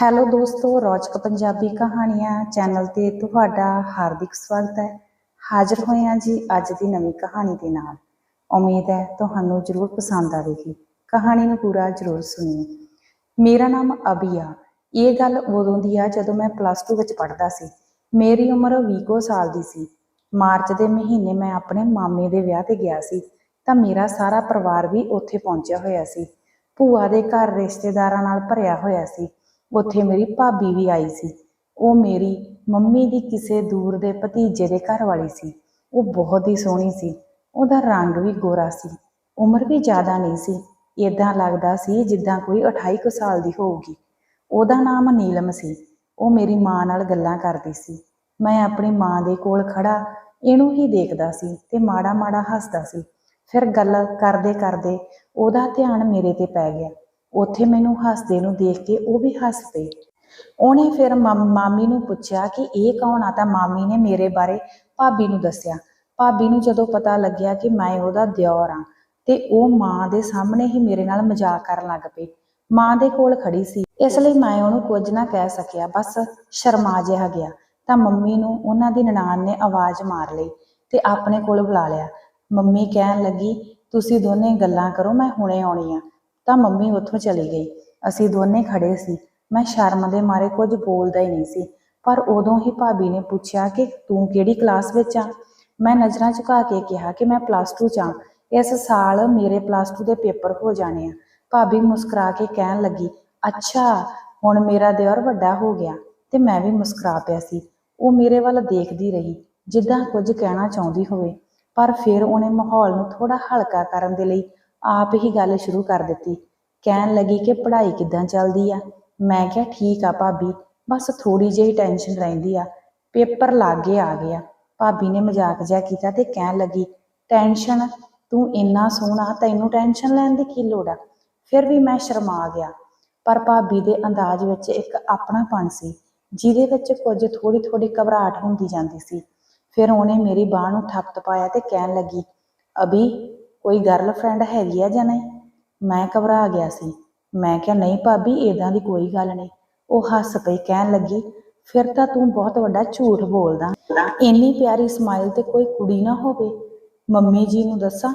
Hello ਦੋਸਤੋ, ਰੌਚਕ ਪੰਜਾਬੀ ਕਹਾਣੀਆਂ channel ਤੇ ਤੁਹਾਡਾ ਹਾਰਦਿਕ ਸਵਾਗਤ ਹੈ। ਹਾਜ਼ਰ ਹੋਏ ਹਾਂ ਜੀ ਅੱਜ ਦੀ ਨਵੀਂ ਕਹਾਣੀ ਦੇ ਨਾਲ। ਉਮੀਦ ਹੈ ਤੁਹਾਨੂੰ ਜ਼ਰੂਰ ਪਸੰਦ ਆਵੇਗੀ। ਕਹਾਣੀ ਨੂੰ ਪੂਰਾ ਜ਼ਰੂਰ ਸੁਣਿਓ ਮੇਰਾ ਨਾਮ ਅਬੀ ਆ ਇਹ ਗੱਲ ਉਦੋਂ ਦੀ ਆ ਜਦੋਂ ਮੈਂ ਪਲੱਸ 2 ਵਿੱਚ ਪੜ੍ਹਦਾ ਸੀ। ਮੇਰੀ ਉਮਰ 20 ਕੁ ਸਾਲ ਦੀ ਸੀ। ਮਾਰਚ ਦੇ ਮਹੀਨੇ ਮੈਂ ਆਪਣੇ ਮਾਮੇ ਦੇ ਵਿਆਹ ਤੇ ਗਿਆ ਸੀ ਤਾਂ ਮੇਰਾ ਸਾਰਾ ਪਰਿਵਾਰ ਵੀ ਉੱਥੇ ਪਹੁੰਚਿਆ ਹੋਇਆ ਸੀ। ਭੂਆ ਦੇ ਘਰ ਰਿਸ਼ਤੇਦਾਰਾਂ ਨਾਲ ਭਰਿਆ ਹੋਇਆ ਸੀ। ਉੱਥੇ ਮੇਰੀ ਭਾਬੀ ਵੀ ਆਈ ਸੀ। ਉਹ ਮੇਰੀ ਮੰਮੀ ਦੀ ਕਿਸੇ ਦੂਰ ਦੇ ਭਤੀਜੇ ਦੇ ਘਰ ਵਾਲੀ ਸੀ। ਉਹ ਬਹੁਤ ਹੀ ਸੋਹਣੀ ਸੀ। ਉਹਦਾ ਰੰਗ ਵੀ ਗੋਰਾ ਸੀ। ਉਮਰ ਵੀ ਜ਼ਿਆਦਾ ਨਹੀਂ ਸੀ। ਇਦਾਂ ਲੱਗਦਾ ਸੀ ਜਿੱਦਾਂ ਕੋਈ 28 ਕੁ ਸਾਲ ਦੀ ਹੋਊਗੀ। ਉਹਦਾ ਨਾਮ ਨੀਲਮ ਸੀ। ਉਹ ਮੇਰੀ ਮਾਂ ਨਾਲ ਗੱਲਾਂ ਕਰਦੀ ਸੀ। ਮੈਂ ਆਪਣੀ ਮਾਂ ਦੇ ਕੋਲ ਖੜਾ ਇਹਨੂੰ ਹੀ ਦੇਖਦਾ ਸੀ ਤੇ ਮਾੜਾ ਮਾੜਾ ਹੱਸਦਾ ਸੀ। ਫਿਰ ਗੱਲ ਕਰਦੇ ਕਰਦੇ ਉਹਦਾ ਧਿਆਨ ਮੇਰੇ ਤੇ ਪੈ ਗਿਆ। ਉੱਥੇ ਮੈਨੂੰ ਹੱਸਦੇ ਨੂੰ ਦੇਖ ਕੇ ਉਹ ਵੀ ਹੱਸ ਪਈ ਉਹਨੇ ਫਿਰ ਮਾਮੀ ਨੂੰ ਪੁੱਛਿਆ ਕਿ ਇਹ ਕੌਣ ਆ? ਤਾਂ ਮਾਮੀ ਨੇ ਮੇਰੇ ਬਾਰੇ ਭਾਬੀ ਨੂੰ ਦੱਸਿਆ। ਭਾਬੀ ਨੂੰ ਜਦੋਂ ਪਤਾ ਲੱਗਿਆ ਕਿ ਮੈਂ ਉਹਦਾ ਦਿਓਰ ਆ, ਤੇ ਉਹ ਮਾਂ ਦੇ ਸਾਹਮਣੇ ਹੀ ਮੇਰੇ ਨਾਲ ਮਜ਼ਾਕ ਕਰਨ ਲੱਗ ਪਈ। ਮਾਂ ਦੇ ਕੋਲ ਖੜੀ ਸੀ। ਇਸ ਲਈ ਮੈਂ ਉਹਨੂੰ ਕੁਝ ਨਾ ਕਹਿ ਸਕਿਆ, ਬਸ ਸ਼ਰਮਾ ਜਿਹਾ ਗਿਆ। ਤਾਂ ਮੰਮੀ ਨੂੰ ਉਹਨਾਂ ਦੀ ਨਨਾਣ ਨੇ ਆਵਾਜ਼ ਮਾਰ ਲਈ ਤੇ ਆਪਣੇ ਕੋਲ ਬੁਲਾ ਲਿਆ। ਮੰਮੀ ਕਹਿਣ ਲੱਗੀ, ਤੁਸੀਂ ਦੋਨੇ ਗੱਲਾਂ ਕਰੋ, ਮੈਂ ਹੁਣੇ ਆਉਣੀ ਆ। ਤਾਂ ਮੰਮੀ ਉੱਥੋਂ ਚਲੀ ਗਈ। ਅਸੀਂ ਦੋਨੇ ਖੜੇ ਸੀ। ਮੈਂ ਸ਼ਰਮ ਦੇ ਮਾਰੇ ਕੁਝ ਬੋਲਦਾ ਹੀ ਨਹੀਂ ਸੀ। ਪਰ ਉਦੋਂ ਹੀ ਭਾਬੀ ਨੇ ਪੁੱਛਿਆ ਕਿ ਤੂੰ ਕਿਹੜੀ ਕਲਾਸ ਵਿੱਚ ਆ? ਮੈਂ ਨਜ਼ਰਾਂ ਝੁਕਾ ਕੇ ਕਿਹਾ ਕਿ ਮੈਂ ਪਲੱਸ 2 ਚ ਆ। ਇਸ ਸਾਲ ਮੇਰੇ ਪਲੱਸ 2 ਦੇ ਪੇਪਰ ਹੋ ਜਾਣੇ ਆ। ਭਾਬੀ ਮੁਸਕਰਾ ਕੇ ਕਹਿਣ ਲੱਗੀ, ਅੱਛਾ, ਹੁਣ ਮੇਰਾ ਦਿਓਰ ਵੱਡਾ ਹੋ ਗਿਆ ਤੇ ਮੈਂ ਵੀ ਮੁਸਕਰਾ ਪਿਆ ਸੀ। ਉਹ ਮੇਰੇ ਵੱਲ ਦੇਖਦੀ ਰਹੀ, ਜਿੱਦਾਂ ਕੁਝ ਕਹਿਣਾ ਚਾਹੁੰਦੀ ਹੋਵੇ। ਪਰ ਫਿਰ ਉਹਨੇ ਮਾਹੌਲ ਨੂੰ ਥੋੜਾ ਹਲਕਾ ਕਰਨ ਦੇ ਲਈ ਆਪ ਹੀ ਗੱਲ ਸ਼ੁਰੂ ਕਰ ਦਿੱਤੀ। ਕਹਿਣ ਲੱਗੀ ਕਿ ਪੜ੍ਹਾਈ ਕਿੱਦਾਂ ਚੱਲਦੀ ਆ? ਮੈਂ ਕਿਹਾ, ਠੀਕ ਆ ਭਾਬੀ, ਬਸ ਥੋੜੀ ਜਿਹੀ ਟੈਨਸ਼ਨ ਰਹਿੰਦੀ ਆ। ਪੇਪਰ ਲਾਗੇ ਆ ਗਿਆ। ਭਾਬੀ ਨੇ ਮਜ਼ਾਕ ਜਿਹਾ ਕੀਤਾ ਤੇ ਕਹਿਣ ਲੱਗੀ, ਟੈਨਸ਼ਨ, ਤੂੰ ਇੰਨਾ ਸੋਹਣਾ, ਤੈਨੂੰ ਟੈਨਸ਼ਨ ਲੈਣ ਦੀ ਕੀ ਲੋੜ ਆ? ਫਿਰ ਵੀ ਮੈਂ ਸ਼ਰਮਾ ਗਿਆ। ਪਰ ਭਾਬੀ ਦੇ ਅੰਦਾਜ਼ ਵਿੱਚ ਇੱਕ ਆਪਣਾਪਣ ਸੀ, ਜਿਹਦੇ ਵਿੱਚ ਕੁਝ ਥੋੜੀ ਥੋੜੀ ਘਬਰਾਹਟ ਹੁੰਦੀ ਜਾਂਦੀ ਸੀ। ਫਿਰ ਉਹਨੇ ਮੇਰੀ ਬਾਹ ਨੂੰ ਥੱਪਤ ਪਾਇਆ ਤੇ ਕਹਿਣ ਲੱਗੀ, ਅਭੀ ਕੋਈ ਗਰਲਫ੍ਰੈਂਡ ਹੈਗੀ ਆ ਜਾਂ ਨਹੀਂ? ਮੈਂ ਘਬਰਾ ਗਿਆ ਸੀ। ਮੈਂ ਕਿਹਾ, ਨਹੀਂ ਭਾਬੀ ਇਦਾਂ ਦੀ ਕੋਈ ਗੱਲ ਨਹੀਂ। ਉਹ ਹੱਸ ਪਈ, ਕਹਿਣ ਲੱਗੀ, ਫਿਰ ਤਾਂ ਤੂੰ ਬਹੁਤ ਵੱਡਾ ਝੂਠ ਬੋਲਦਾ। ਇੰਨੀ ਪਿਆਰੀ ਸਮਾਈਲ ਤੇ ਕੋਈ ਕੁੜੀ ਨਾ ਹੋਵੇ। ਮੰਮੀ ਜੀ ਨੂੰ ਦੱਸਾਂ?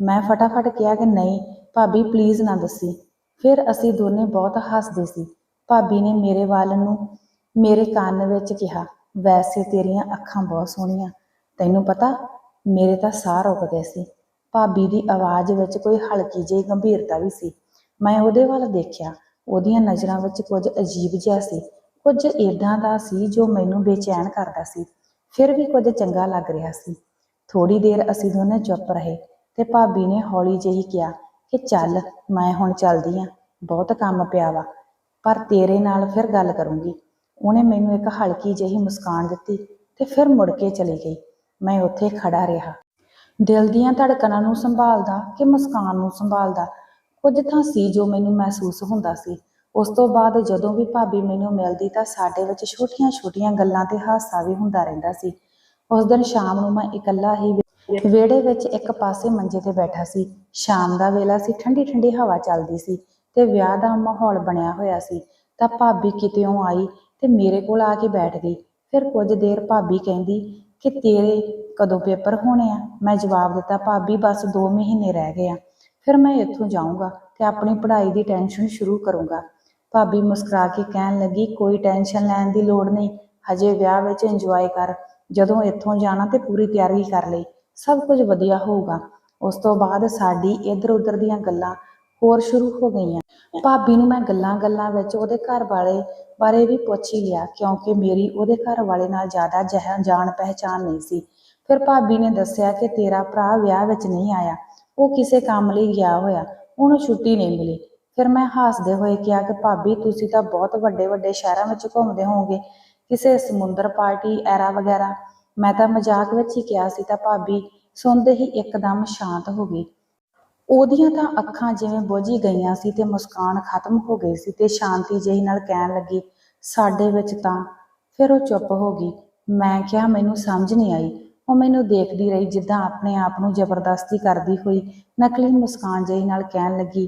ਮੈਂ ਫਟਾਫਟ ਕਿਹਾ ਕਿ ਨਹੀਂ, ਭਾਬੀ ਪਲੀਜ਼ ਨਾ ਦੱਸੀ। ਫਿਰ ਅਸੀਂ ਦੋਨੇ ਬਹੁਤ ਹੱਸਦੇ ਸੀ। ਭਾਬੀ ਨੇ ਮੇਰੇ ਵੱਲ ਨੂੰ ਮੇਰੇ ਕੰਨ ਵਿੱਚ ਕਿਹਾ, ਵੈਸੇ ਤੇਰੀਆਂ ਅੱਖਾਂ ਬਹੁਤ ਸੋਹਣੀਆਂ। ਤੈਨੂੰ ਪਤਾ, ਮੇਰੇ ਤਾਂ ਸਾਹ ਰੁਕ ਗਏ ਸੀ। ਭਾਬੀ ਦੀ ਆਵਾਜ਼ ਵਿੱਚ ਕੋਈ ਹਲਕੀ ਜਿਹੀ ਗੰਭੀਰਤਾ ਵੀ ਸੀ। ਮੈਂ ਉਹਦੇ ਵੱਲ ਦੇਖਿਆ। ਉਹਦੀਆਂ ਨਜ਼ਰਾਂ ਵਿੱਚ ਕੁਝ ਅਜੀਬ ਜਿਹਾ ਸੀ। ਕੁਝ ਏਦਾਂ ਦਾ ਸੀ ਜੋ ਮੈਨੂੰ ਬੇਚੈਨ ਕਰਦਾ ਸੀ। ਫਿਰ ਵੀ ਕੁਝ ਚੰਗਾ ਲੱਗ ਰਿਹਾ ਸੀ। ਥੋੜੀ ਦੇਰ ਅਸੀਂ ਦੋਨੇ ਚੁੱਪ ਰਹੇ ਤੇ ਭਾਬੀ ਨੇ ਹੌਲੀ ਜਿਹੀ ਕਿਹਾ ਕਿ ਚੱਲ, ਮੈਂ ਹੁਣ ਚੱਲਦੀ ਆਂ। ਬਹੁਤ ਕੰਮ ਪਿਆ ਵਾ। ਪਰ ਤੇਰੇ ਨਾਲ ਫਿਰ ਗੱਲ ਕਰੂੰਗੀ। ਉਹਨੇ ਮੈਨੂੰ ਇੱਕ ਹਲਕੀ ਜਿਹੀ ਮੁਸਕਾਨ ਦਿੱਤੀ ਤੇ ਫਿਰ ਮੁੜ ਕੇ ਚਲੀ ਗਈ। ਮੈਂ ਉੱਥੇ ਖੜਾ ਰਿਹਾ। ਦਿਲ ਦੀਆਂ ਧੜਕਣਾਂ ਨੂੰ ਸੰਭਾਲਦਾ ਕਿ ਮੁਸਕਾਨ ਨੂੰ ਸੰਭਾਲਦਾ? ਕੁਝ ਤਾਂ ਸੀ ਜੋ ਮੈਨੂੰ ਮਹਿਸੂਸ ਹੁੰਦਾ ਸੀ। ਉਸ ਤੋਂ ਬਾਅਦ ਜਦੋਂ ਵੀ ਭਾਬੀ ਮੈਨੂੰ ਮਿਲਦੀ ਤਾਂ ਸਾਡੇ ਵਿੱਚ ਛੋਟੀਆਂ-ਛੋਟੀਆਂ ਗੱਲਾਂ ਤੇ ਹਾਸਾ ਵੀ ਹੁੰਦਾ ਰਹਿੰਦਾ ਸੀ। ਉਸ ਦਿਨ ਸ਼ਾਮ ਨੂੰ ਮੈਂ ਇਕੱਲਾ ਹੀ ਵਿਹੜੇ ਵਿੱਚ ਇੱਕ ਪਾਸੇ ਮੰਜੇ ਤੇ ਬੈਠਾ ਸੀ। ਸ਼ਾਮ ਦਾ ਵੇਲਾ ਸੀ, ਠੰਡੀ-ਠੰਡੀ ਹਵਾ ਚੱਲਦੀ ਸੀ ਤੇ ਵਿਆਹ ਦਾ ਮਾਹੌਲ ਬਣਿਆ ਹੋਇਆ ਸੀ। ਤਾਂ ਭਾਬੀ ਕਿਤੇੋਂ ਆਈ ਤੇ ਮੇਰੇ ਕੋਲ ਆ ਕੇ ਬੈਠ ਗਈ। ਫਿਰ ਕੁਝ ਦੇਰ ਭਾਬੀ ਕਹਿੰਦੀ ਕਿ ਤੇਰੇ ਕਦੋਂ ਪੇਪਰ ਹੋਣੇ ਆ? ਮੈਂ ਜਵਾਬ ਦਿੱਤਾ, ਭਾਬੀ, ਬਸ 2 ਮਹੀਨੇ ਰਹਿ ਗਏ ਆ। ਫਿਰ ਮੈਂ ਇੱਥੋਂ ਜਾਊਂਗਾ ਤੇ ਆਪਣੀ ਪੜ੍ਹਾਈ ਦੀ ਟੈਨਸ਼ਨ ਸ਼ੁਰੂ ਕਰੂੰਗਾ। ਭਾਬੀ ਮੁਸਕਰਾ ਕੇ ਕਹਿਣ ਲੱਗੀ, ਕੋਈ ਟੈਨਸ਼ਨ ਲੈਣ ਦੀ ਲੋੜ ਨਹੀਂ, ਹਜੇ ਵਿਆਹ ਵਿੱਚ ਇੰਜੋਏ ਕਰ। ਜਦੋਂ ਇੱਥੋਂ ਜਾਣਾ ਤੇ ਪੂਰੀ ਤਿਆਰੀ ਕਰ ਲਈ, ਸਭ ਕੁਝ ਵਧੀਆ ਹੋਊਗਾ। ਉਸ ਤੋਂ ਬਾਅਦ ਸਾਡੀ ਇੱਧਰ ਉੱਧਰ ਦੀਆਂ ਗੱਲਾਂ ਹੋਰ ਸ਼ੁਰੂ ਹੋ ਗਈਆਂ। ਭਾਬੀ ਨੂੰ ਮੈਂ ਗੱਲਾਂ-ਗੱਲਾਂ ਵਿੱਚ ਉਹਦੇ ਘਰ ਵਾਲੇ ਬਾਰੇ ਵੀ ਪੁੱਛ ਹੀ ਲਿਆ, ਕਿਉਂਕਿ ਮੇਰੀ ਉਹਦੇ ਘਰ ਵਾਲੇ ਨਾਲ ਜ਼ਿਆਦਾ ਜਹ ਜਾਣ ਪਹਿਚਾਨ ਨਹੀਂ ਸੀ। ਫਿਰ ਭਾਬੀ ਨੇ ਦੱਸਿਆ ਕਿ ਤੇਰਾ ਭਰਾ ਵਿਆਹ ਵਿੱਚ ਨਹੀਂ ਆਇਆ। ਉਹ ਕਿਸੇ ਕੰਮ ਲਈ ਗਿਆ ਹੋਇਆ। ਉਹਨੂੰ ਛੁੱਟੀ ਨਹੀਂ ਮਿਲੀ। ਫਿਰ ਮੈਂ ਹੱਸਦੇ ਹੋਏ ਕਿਹਾ ਕਿ ਭਾਬੀ, ਤੁਸੀਂ ਤਾਂ ਬਹੁਤ ਵੱਡੇ ਵੱਡੇ ਸ਼ਹਿਰਾਂ ਵਿੱਚ ਘੁੰਮਦੇ ਹੋਵੋਗੇ। ਕਿਸੇ ਸਮੁੰਦਰ ਪਾਰਟੀ, ਐਰਾ ਵਗੈਰਾ। ਮੈਂ ਤਾਂ ਮਜ਼ਾਕ ਵਿੱਚ ਹੀ ਕਿਹਾ ਸੀ ਤਾਂ ਭਾਬੀ, ਸੁਣਦੇ ਹੀ ਇੱਕਦਮ ਸ਼ਾਂਤ ਹੋ ਗਈ। ਉਹਦੀਆਂ ਤਾਂ ਅੱਖਾਂ ਜਿਵੇਂ ਬੁਝੀ ਗਈਆਂ ਸੀ ਤੇ ਮੁਸਕਾਨ ਖਤਮ ਹੋ ਗਈ ਸੀ ਤੇ ਸ਼ਾਂਤੀ ਜਿਹੀ ਨਾਲ ਕਹਿਣ ਲੱਗੀ, ਸਾਡੇ ਵਿੱਚ ਤਾਂ। ਫਿਰ ਉਹ ਚੁੱਪ ਹੋ ਗਈ। ਮੈਂ ਕਿਹਾ, ਮੈਨੂੰ ਸਮਝ ਨਹੀਂ ਆਈ। ਉਹ ਮੈਨੂੰ ਦੇਖਦੀ ਰਹੀ ਜਿੱਦਾਂ ਆਪਣੇ ਆਪ ਨੂੰ ਜ਼ਬਰਦਸਤੀ ਕਰਦੀ ਹੋਈ ਨਕਲੀ ਮੁਸਕਾਨ ਜਿਹੀ ਨਾਲ ਕਹਿਣ ਲੱਗੀ,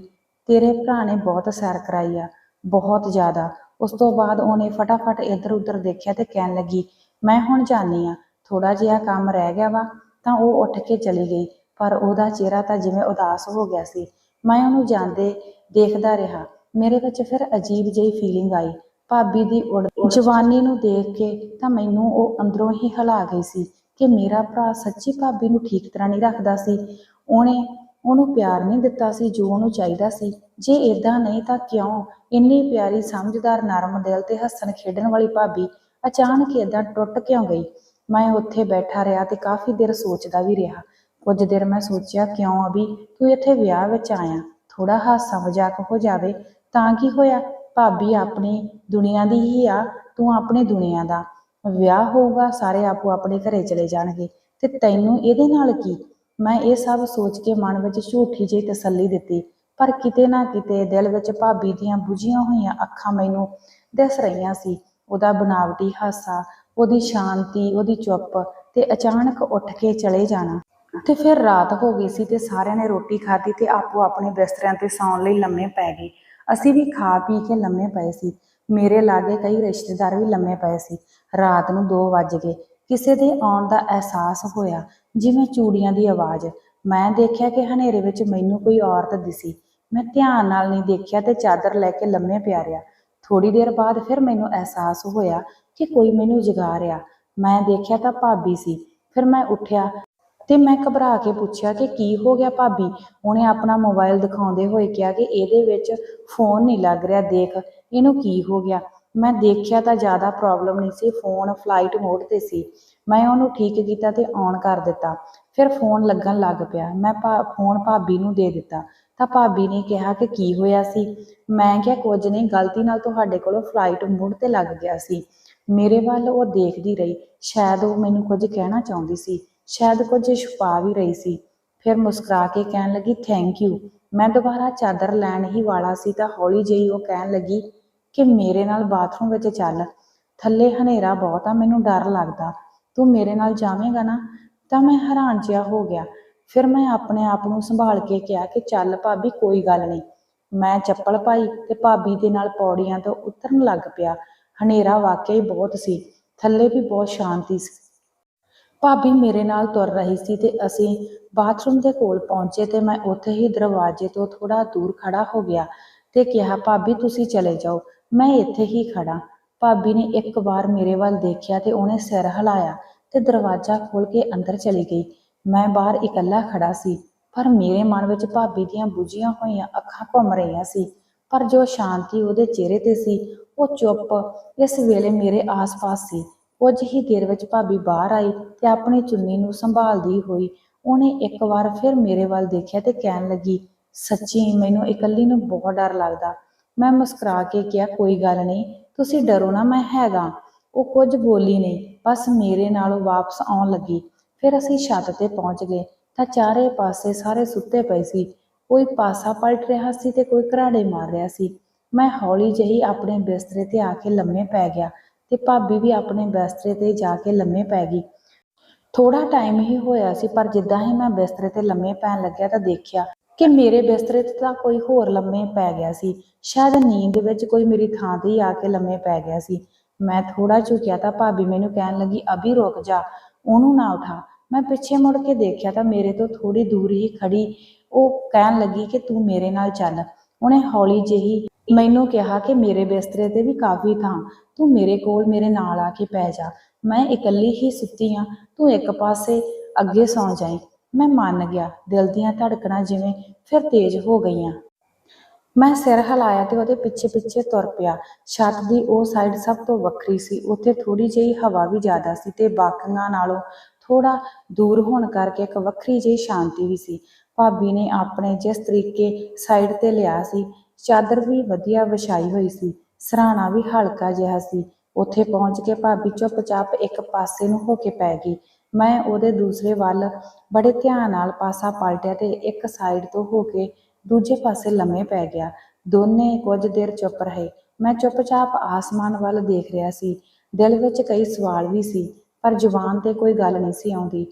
ਤੇਰੇ ਭਰਾ ਨੇ ਬਹੁਤ ਸੈਰ ਕਰਾਈ ਆ, ਬਹੁਤ ਜ਼ਿਆਦਾ। ਉਸ ਤੋਂ ਬਾਅਦ ਉਹਨੇ ਫਟਾਫਟ ਇੱਧਰ ਉੱਧਰ ਦੇਖਿਆ ਤੇ ਕਹਿਣ ਲੱਗੀ, ਮੈਂ ਹੁਣ ਜਾਣੀ ਆ ਥੋੜਾ ਜਿਹਾ ਕੰਮ ਰਹਿ ਗਿਆ ਵਾ, ਤਾਂ ਉਹ ਉੱਠ ਕੇ ਚਲੀ ਗਈ, ਪਰ ਉਹਦਾ ਚਿਹਰਾ ਤਾਂ ਜਿਵੇਂ ਉਦਾਸ ਹੋ ਗਿਆ ਸੀ। ਮੈਂ ਉਹਨੂੰ ਜਾਂਦੇ ਦੇਖਦਾ ਰਿਹਾ, ਮੇਰੇ ਵਿੱਚ ਫਿਰ ਅਜੀਬ ਜਿਹੀ ਫੀਲਿੰਗ ਆਈ। ਭਾਬੀ ਦੀ ਉੜ ਜਵਾਨੀ ਨੂੰ ਦੇਖ ਕੇ ਤਾਂ ਮੈਨੂੰ ਉਹ ਅੰਦਰੋਂ ਹੀ ਹਿਲਾ ਗਈ ਸੀ। ਕਿ ਮੇਰਾ ਭਰਾ ਸੱਚੀ ਭਾਬੀ ਨੂੰ ਠੀਕ ਤਰ੍ਹਾਂ ਨਹੀਂ ਰੱਖਦਾ ਸੀ। ਉਹਨੇ ਉਹਨੂੰ ਪਿਆਰ ਨਹੀਂ ਦਿੱਤਾ ਸੀ, ਜੋ ਉਹਨੂੰ ਚਾਹੀਦਾ ਸੀ। ਜੇ ਇਦਾਂ ਨਹੀਂ ਤਾਂ ਕਿਉਂ ਇੰਨੀ ਪਿਆਰੀ, ਸਮਝਦਾਰ, ਨਰਮ ਦਿਲ ਤੇ ਹੱਸਣ, ਖੇਡਣ ਵਾਲੀ ਭਾਬੀ ਅਚਾਨਕ ਇਦਾਂ ਟੁੱਟ ਕਿਉਂ ਗਈ? ਮੈਂ ਉੱਥੇ ਬੈਠਾ ਰਿਹਾ ਤੇ ਕਾਫੀ ਦੇਰ ਸੋਚਦਾ ਵੀ ਰਿਹਾ। ਕੁਝ ਦੇਰ ਮੈਂ ਸੋਚਿਆ, ਕਿਉਂ ਅਭੀ ਤੂੰ ਇੱਥੇ ਵਿਆਹ ਵਿੱਚ ਆਇਆ? ਥੋੜਾ ਹਾਸਾ ਮਜ਼ਾਕ ਹੋ ਜਾਵੇ ਤਾਂ ਕੀ ਹੋਇਆ? ਭਾਬੀ ਆਪਣੀ ਦੁਨੀਆ ਦੀ ਹੀ ਆ, ਤੂੰ ਆਪਣੀ ਦੁਨੀਆ ਦਾ। ਵਿਆਹ ਹੋਊਗਾ, ਸਾਰੇ ਆਪੋ ਆਪਣੇ ਘਰੇ ਚਲੇ ਜਾਣਗੇ। ਤੇ ਤੈਨੂੰ ਇਹਦੇ ਨਾਲ ਕੀ? ਮੈਂ ਇਹ ਸਭ ਸੋਚ ਕੇ ਮਨ ਵਿੱਚ ਝੂਠੀ ਜਿਹੀ ਤਸੱਲੀ ਦਿੱਤੀ, ਪਰ ਕਿਤੇ ਨਾ ਕਿਤੇ ਦਿਲ ਵਿੱਚ ਭਾਬੀ ਦੀਆਂ ਬੁਝੀਆਂ ਹੋਈਆਂ ਅੱਖਾਂ ਮੈਨੂੰ ਦਿਸ ਰਹੀਆਂ ਸੀ। ਉਹਦਾ ਬਨਾਵਟੀ ਹਾਸਾ, ਉਹਦੀ ਸ਼ਾਂਤੀ, ਉਹਦੀ ਚੁੱਪ ਤੇ ਅਚਾਨਕ ਉੱਠ ਕੇ ਚਲੇ ਜਾਣਾ। ਤੇ ਫਿਰ ਰਾਤ ਹੋ ਗਈ ਸੀ ਤੇ ਸਾਰਿਆਂ ਨੇ ਰੋਟੀ ਖਾਧੀ ਤੇ ਆਪੋ ਆਪਣੇ ਬਿਸਤਰਿਆਂ ਤੇ ਸੌਣ ਲਈ ਲੰਮੇ ਪੈ ਗਏ। ਅਸੀਂ ਵੀ ਖਾ ਪੀ ਕੇ ਲੰਮੇ ਪਏ ਸੀ। ਮੇਰੇ ਲਾਗੇ ਕਈ ਰਿਸ਼ਤੇਦਾਰ ਵੀ ਲੰਮੇ ਪਏ ਸੀ। ਰਾਤ ਨੂੰ 2 ਵੱਜ ਗਏ। ਕਿਸੇ ਦੇ ਆਉਣ ਦਾ ਅਹਿਸਾਸ ਹੋਇਆ, ਜਿਵੇਂ ਚੂੜੀਆਂ ਦੀ ਆਵਾਜ਼। ਮੈਂ ਦੇਖਿਆ ਕਿ ਹਨੇਰੇ ਵਿੱਚ ਮੈਨੂੰ ਕੋਈ ਔਰਤ ਦਿਸੀ। ਮੈਂ ਧਿਆਨ ਨਾਲ ਨਹੀਂ ਦੇਖਿਆ ਤੇ ਚਾਦਰ ਲੈ ਕੇ ਲੰਮੇ ਪਿਆ ਰਿਹਾ। ਥੋੜੀ ਦੇਰ ਬਾਅਦ ਫਿਰ ਮੈਨੂੰ ਅਹਿਸਾਸ ਹੋਇਆ ਕਿ ਕੋਈ ਮੈਨੂੰ ਜਗਾ ਰਿਹਾ। ਮੈਂ ਦੇਖਿਆ ਤਾਂ ਭਾਬੀ ਸੀ। ਫਿਰ ਮੈਂ ਉੱਠਿਆ ਤੇ ਮੈਂ ਘਬਰਾ ਕੇ ਪੁੱਛਿਆ ਕਿ ਕੀ ਹੋ ਗਿਆ ਭਾਬੀ? ਉਹਨੇ ਆਪਣਾ ਮੋਬਾਈਲ ਦਿਖਾਉਂਦੇ ਹੋਏ ਕਿਹਾ ਕਿ ਇਹਦੇ ਵਿੱਚ ਫੋਨ ਨਹੀਂ ਲੱਗ ਰਿਹਾ, ਦੇਖ। ਇਹਨੂੰ ਕੀ ਹੋ ਗਿਆ? ਮੈਂ ਦੇਖਿਆ ਤਾਂ ਜ਼ਿਆਦਾ ਪ੍ਰੋਬਲਮ ਨਹੀਂ ਸੀ ਫੋਨ ਫਲਾਈਟ ਮੋਡ ਤੇ ਸੀ। ਮੈਂ ਉਹਨੂੰ ਠੀਕ ਕੀਤਾ ਤੇ ਔਨ ਕਰ ਦਿੱਤਾ। ਫਿਰ ਫੋਨ ਲੱਗਣ ਲੱਗ ਪਿਆ। ਮੈਂ ਫੋਨ ਭਾਬੀ ਨੂੰ ਦੇ ਦਿੱਤਾ। ਤਾਂ ਭਾਬੀ ਨੇ ਕਿਹਾ ਕਿ ਕੀ ਹੋਇਆ ਸੀ? ਮੈਂ ਕਿਹਾ, ਕੁਝ ਨਹੀਂ, ਗਲਤੀ ਨਾਲ ਤੁਹਾਡੇ ਕੋਲੋਂ ਫਲਾਈਟ ਮੋਡ ਤੇ ਲੱਗ ਗਿਆ ਸੀ। ਮੇਰੇ ਵੱਲ ਉਹ ਦੇਖਦੀ ਰਹੀ। ਸ਼ਾਇਦ ਉਹ ਮੈਨੂੰ ਕੁਝ ਕਹਿਣਾ ਚਾਹੁੰਦੀ ਸੀ। ਸ਼ਾਇਦ ਕੁਝ ਛੁਪਾ ਵੀ ਰਹੀ ਸੀ। ਫਿਰ ਮੁਸਕਰਾ ਕੇ ਕਹਿਣ ਲੱਗੀ ਥੈਂਕ ਯੂ ਮੈਂ ਦੁਬਾਰਾ ਚਾਦਰ ਲੈਣ ਹੀ ਵਾਲਾ ਸੀ ਤਾਂ ਹੌਲੀ ਜਿਹੀ ਉਹ ਕਹਿਣ ਲੱਗੀ ਕਿ ਮੇਰੇ ਨਾਲ ਬਾਥਰੂਮ ਵਿੱਚ ਚੱਲ। ਥੱਲੇ ਹਨੇਰਾ ਬਹੁਤ ਆ, ਮੈਨੂੰ ਡਰ ਲੱਗਦਾ। ਤੂੰ ਮੇਰੇ ਨਾਲ ਜਾਵੇਂਗਾ ਨਾ, ਤਾਂ ਮੈਂ ਹੈਰਾਨ ਜਿਹਾ ਹੋ ਗਿਆ। ਫਿਰ ਮੈਂ ਆਪਣੇ ਆਪ ਨੂੰ ਸੰਭਾਲ ਕੇ ਕਿਹਾ ਕਿ ਚੱਲ ਭਾਬੀ, ਕੋਈ ਗੱਲ ਨਹੀਂ। ਮੈਂ ਚੱਪਲ ਪਾਈ ਤੇ ਭਾਬੀ ਦੇ ਨਾਲ ਪੌੜੀਆਂ ਤੋਂ ਉਤਰਨ ਲੱਗ ਪਿਆ। ਹਨੇਰਾ ਵਾਕਈ ਬਹੁਤ ਸੀ। ਥੱਲੇ ਵੀ ਬਹੁਤ ਸ਼ਾਂਤੀ ਸੀ। ਭਾਬੀ ਮੇਰੇ ਨਾਲ ਤੁਰ ਰਹੀ ਸੀ ਤੇ ਅਸੀਂ ਬਾਥਰੂਮ ਦੇ ਕੋਲ ਪਹੁੰਚੇ ਤੇ ਮੈਂ ਉੱਥੇ ਹੀ ਦਰਵਾਜ਼ੇ ਤੋਂ ਥੋੜਾ ਦੂਰ ਖੜਾ ਹੋ ਗਿਆ ਤੇ ਕਿਹਾ, ਭਾਬੀ, ਤੁਸੀਂ ਚਲੇ ਜਾਓ। ਮੈਂ ਇੱਥੇ ਹੀ ਖੜਾ ਭਾਬੀ ਨੇ ਇੱਕ ਵਾਰ ਮੇਰੇ ਵੱਲ ਦੇਖਿਆ ਤੇ ਉਹਨੇ ਸਿਰ ਹਿਲਾਇਆ ਤੇ ਦਰਵਾਜ਼ਾ ਖੋਲ ਕੇ ਅੰਦਰ ਚਲੀ ਗਈ। ਮੈਂ ਬਾਹਰ ਇਕੱਲਾ ਖੜਾ ਸੀ, ਪਰ ਮੇਰੇ ਮਨ ਵਿੱਚ ਭਾਬੀ ਦੀਆਂ ਬੁਝੀਆਂ ਹੋਈਆਂ ਅੱਖਾਂ ਘੁੰਮ ਰਹੀਆਂ ਸੀ। ਪਰ ਜੋ ਸ਼ਾਂਤੀ ਉਹਦੇ ਚਿਹਰੇ ਤੇ ਸੀ, ਉਹ ਚੁੱਪ ਇਸ ਵੇਲੇ ਮੇਰੇ ਆਸ-ਪਾਸ ਸੀ। ਕੁਝ ਹੀ ਦੇਰ ਵਿੱਚ ਭਾਬੀ ਬਾਹਰ ਆਈ ਤੇ ਆਪਣੀ ਚੁੰਨੀ ਨੂੰ ਸੰਭਾਲਦੀ ਹੋਈ ਉਹਨੇ ਇੱਕ ਵਾਰ ਫਿਰ ਮੇਰੇ ਵੱਲ ਦੇਖਿਆ ਤੇ ਕਹਿਣ ਲੱਗੀ, ਸੱਚੀ ਮੈਨੂੰ ਇਕੱਲੀ ਨੂੰ ਬਹੁਤ ਡਰ ਲੱਗਦਾ। ਮੈਂ ਮੁਸਕਰਾ ਕੇ ਕਿਹਾ, ਕੋਈ ਗੱਲ ਨਹੀਂ, ਤੁਸੀਂ ਡਰੋ ਨਾ, ਮੈਂ ਹੈਗਾ। ਉਹ ਕੁਝ ਬੋਲੀ ਨਹੀਂ, ਬਸ ਮੇਰੇ ਨਾਲ ਵਾਪਸ ਆਉਣ ਲੱਗੀ। ਫਿਰ ਅਸੀਂ ਛੱਤ ਤੇ ਪਹੁੰਚ ਗਏ। ਤਾਂ ਚਾਰੇ ਪਾਸੇ ਸਾਰੇ ਸੁੱਤੇ ਪਏ ਸੀ। ਕੋਈ ਪਾਸਾ ਪਲਟ ਰਿਹਾ ਸੀ ਤੇ ਕੋਈ ਘਰਾੜੇ ਮਾਰ ਰਿਹਾ ਸੀ। ਮੈਂ ਹੌਲੀ ਜਿਹੀ ਆਪਣੇ ਬਿਸਤਰੇ ਤੇ ਆ ਕੇ ਲੰਮੇ ਪੈ ਗਿਆ ਤੇ ਭਾਬੀ ਵੀ ਆਪਣੇ ਬਿਸਤਰੇ ਤੇ ਜਾ ਕੇ ਲੰਮੇ ਪੈ ਗਈ। ਥੋੜਾ ਟਾਈਮ ਹੀ ਹੋਇਆ ਸੀ, ਪਰ ਜਿੱਦਾਂ ਹੀ ਮੈਂ ਬਿਸਤਰੇ ਤੇ ਲੰਮੇ ਪੈਣ ਲੱਗਿਆ ਤਾਂ ਦੇਖਿਆ ਕਿ ਮੇਰੇ ਬਿਸਤਰੇ ਤੇ ਤਾਂ ਕੋਈ ਹੋਰ ਲੰਮੇ ਪੈ ਗਿਆ ਸੀ। ਸ਼ਾਇਦ ਨੀਂਦ ਵਿੱਚ ਕੋਈ ਮੇਰੀ ਥਾਂ ਤੇ ਹੀ ਆ ਕੇ ਲੰਮੇ ਪੈ ਗਿਆ ਸੀ। ਮੈਂ ਥੋੜਾ ਝੁਕਿਆ ਤਾਂ ਭਾਬੀ ਮੈਨੂੰ ਕਹਿਣ ਲੱਗੀ, ਅਭੀ ਰੁਕ ਜਾ, ਉਹਨੂੰ ਨਾ ਉਠਾ। ਮੈਂ ਪਿੱਛੇ ਮੁੜ ਕੇ ਦੇਖਿਆ ਤਾਂ ਮੇਰੇ ਤੋਂ ਥੋੜੀ ਦੂਰ ਹੀ ਖੜੀ ਉਹ ਕਹਿਣ ਲੱਗੀ ਕਿ ਤੂੰ ਮੇਰੇ ਨਾਲ ਚੱਲ। ਉਹਨੇ ਹੌਲੀ ਜਿਹੀ ਮੈਨੂੰ ਕਿਹਾ ਕਿ ਮੇਰੇ ਬਿਸਤਰੇ ਤੇ ਵੀ ਕਾਫੀ ਥਾਂ। ਤੂੰ ਮੇਰੇ ਕੋਲ ਮੇਰੇ ਨਾਲ ਆ ਕੇ ਪੈ ਜਾ। ਮੈਂ ਇਕੱਲੀ ਹੀ ਸੁੱਤੀ ਆ। ਤੂੰ ਇੱਕ ਪਾਸੇ ਅੱਗੇ ਸੌਂ ਜਾਈਂ। ਮੈਂ ਮੰਨ ਗਿਆ, ਦਿਲ ਦੀਆਂ ਧੜਕਣਾਂ ਜਿਵੇਂ ਫਿਰ ਤੇਜ਼ ਹੋ ਗਈਆਂ। ਮੈਂ ਸਿਰ ਹਿਲਾਇਆ ਤੇ ਉਹਦੇ ਪਿੱਛੇ ਪਿੱਛੇ ਤੁਰ ਪਿਆ। ਛੱਤ ਦੀ ਉਹ ਸਾਈਡ ਸਭ ਤੋਂ ਵੱਖਰੀ ਸੀ। ਉੱਥੇ ਥੋੜੀ ਜਿਹੀ ਹਵਾ ਵੀ ਜ਼ਿਆਦਾ ਸੀ ਤੇ ਬਾਕੀਆਂ ਨਾਲੋਂ ਥੋੜਾ ਦੂਰ ਹੋਣ ਕਰਕੇ ਇੱਕ ਵੱਖਰੀ ਜਿਹੀ ਸ਼ਾਂਤੀ ਵੀ ਸੀ। ਭਾਬੀ ਨੇ ਆਪਣੇ ਜਿਸ ਤਰੀਕੇ ਸਾਈਡ ਤੇ ਲਿਆ ਸੀ, ਚਾਦਰ ਵੀ ਵਧੀਆ ਵਿਛਾਈ ਹੋਈ ਸੀ, ਸਰਾਣਾ ਵੀ ਹਲਕਾ ਜਿਹਾ ਸੀ। ਉੱਥੇ ਪਹੁੰਚ ਕੇ ਭਾਬੀ ਚੁੱਪਚਾਪ ਇੱਕ ਪਾਸੇ ਨੂੰ ਹੋ ਕੇ ਪੈ ਗਈ। ਮੈਂ ਉਹਦੇ ਦੂਸਰੇ ਵੱਲ ਬੜੇ ਧਿਆਨ ਨਾਲ ਪਾਸਾ ਪਲਟਿਆ ਤੇ ਇੱਕ ਸਾਈਡ ਤੋਂ ਹੋ ਕੇ ਦੂਜੇ ਪਾਸੇ ਲੰਮੇ ਪੈ ਗਿਆ। ਦੋਨੇ ਕੁਝ ਦੇਰ ਚੁੱਪ ਰਹੇ। ਮੈਂ ਚੁੱਪਚਾਪ ਆਸਮਾਨ ਵੱਲ ਦੇਖ ਰਿਹਾ ਸੀ। ਦਿਲ ਵਿੱਚ ਕਈ ਸਵਾਲ ਵੀ ਸੀ, ਪਰ ਜ਼ੁਬਾਨ ਤੇ ਕੋਈ ਗੱਲ ਨਹੀਂ ਸੀ ਆਉਂਦੀ।